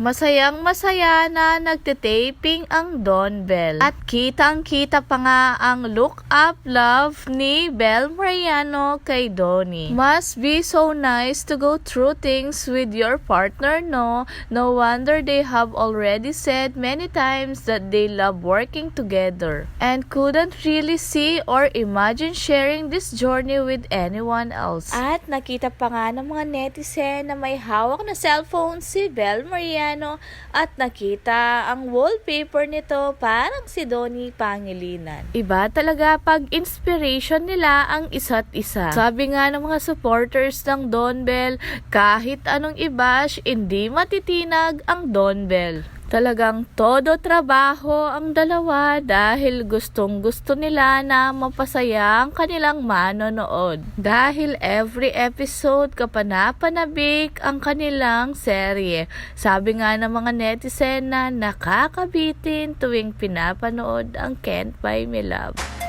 Masayang masaya na nagtitaping ang Don Bell. At kitang kita pa nga ang look up love ni Bel Mariano kay Donnie. Must be so nice to go through things with your partner, no? No wonder they have already said many times that they love working together and couldn't really see or imagine sharing this journey with anyone else. At nakita pa nga ng mga netizen na may hawak na cellphone si Bel Mariano at nakita ang wallpaper nito parang si Donnie Pangilinan. Iba talaga pag inspiration nila ang isa't isa. Sabi nga ng mga supporters ng Don Bell, kahit anong ibash, hindi matitinag ang Don Bell. Talagang todo trabaho ang dalawa dahil gustong gusto nila na mapasaya ang kanilang manonood. Dahil every episode kapanapanabik ang kanilang serye. Sabi nga ng mga netizen na nakakabitin tuwing pinapanood ang Can't Buy Me Love.